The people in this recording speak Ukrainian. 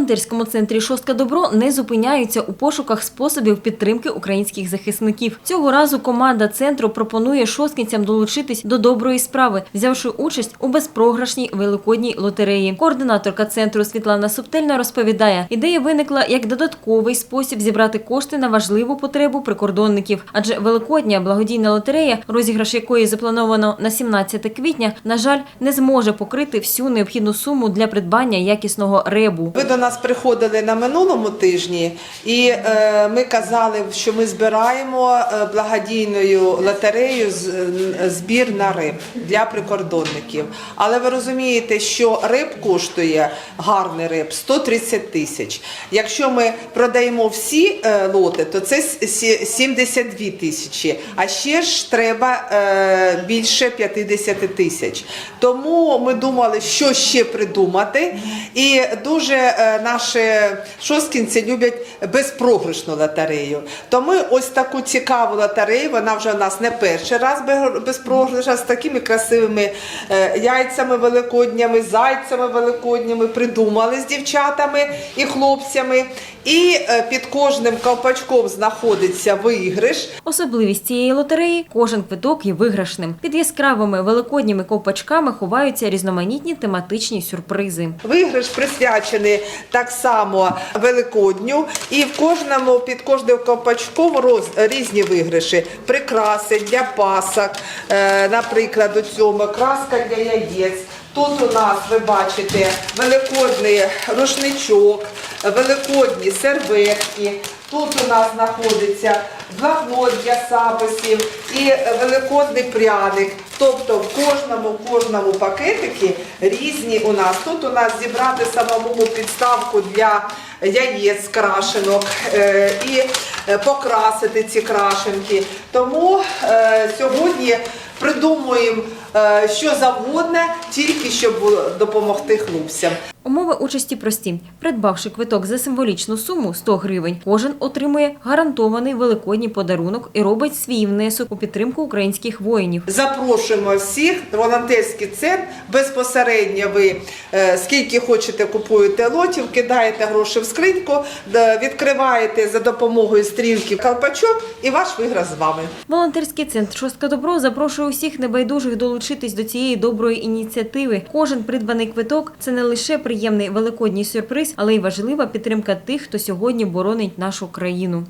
волонтерському центрі Шостка Добро не зупиняються у пошуках способів підтримки українських захисників. Цього разу команда центру пропонує шосткинцям долучитись до доброї справи, взявши участь у безпрограшній великодній лотереї. Координаторка центру Світлана Субтельна розповідає, ідея виникла як додатковий спосіб зібрати кошти на важливу потребу прикордонників. Адже великодня благодійна лотерея, розіграш якої заплановано на 17 квітня, на жаль, не зможе покрити всю необхідну суму для придбання якісного ребу. Ви до нас приходили на минулому тижні, і е, ми казали, що ми збираємо е, благодійною лотереєю е, збір на риб для прикордонників. Але ви розумієте, що риб коштує гарний риб 130 тисяч. Якщо ми продаємо всі лоти, то це 72 тисячі. А ще ж треба більше 50 тисяч. Тому ми думали, що ще придумати. І дуже наші шосткінці люблять безпрограшну лотерею. То ми ось таку цікаву лотерею, вона вже у нас не перший раз бе- безпрограшна, з такими красивими е, яйцями великоднями, зайцями великодніми придумали з дівчатами і хлопцями. І е, під кожним ковпачком знаходиться виграш. Особливість цієї лотереї кожен квиток є виграшним. Під яскравими великодніми ковпачками ховаються різноманітні тематичні сюрпризи. Виграш присвячений так само Великодню, і в кожному під кожним ковпачком роз, різні виграші, прикраси для пасок, е, наприклад, у цьому краска для яєць. Тут у нас ви бачите великодний рушничок, великодні серветки. Тут у нас знаходиться блокнот для записів і великодний пряник. Тобто в кожному кожному пакетикі різні у нас. Тут у нас зібрати самому підставку для яєць крашенок е, і е, покрасити ці крашенки. Тому е, сьогодні придумуємо що завгодно, тільки щоб допомогти хлопцям. Умови участі прості. Придбавши квиток за символічну суму 100 гривень, кожен отримує гарантований великодній подарунок і робить свій внесок у підтримку українських воїнів. Запрошуємо всіх, волонтерський центр. Безпосередньо ви е, скільки хочете купуєте лотів, кидаєте гроші в скриньку, відкриваєте за допомогою стрілки колпачок і ваш виграш з вами. Волонтерський центр Шостка Добро запрошує усіх небайдужих долучитись до цієї доброї ініціативи. Кожен придбаний квиток це не лише приємний великодній сюрприз, але й важлива підтримка тих, хто сьогодні боронить нашу країну.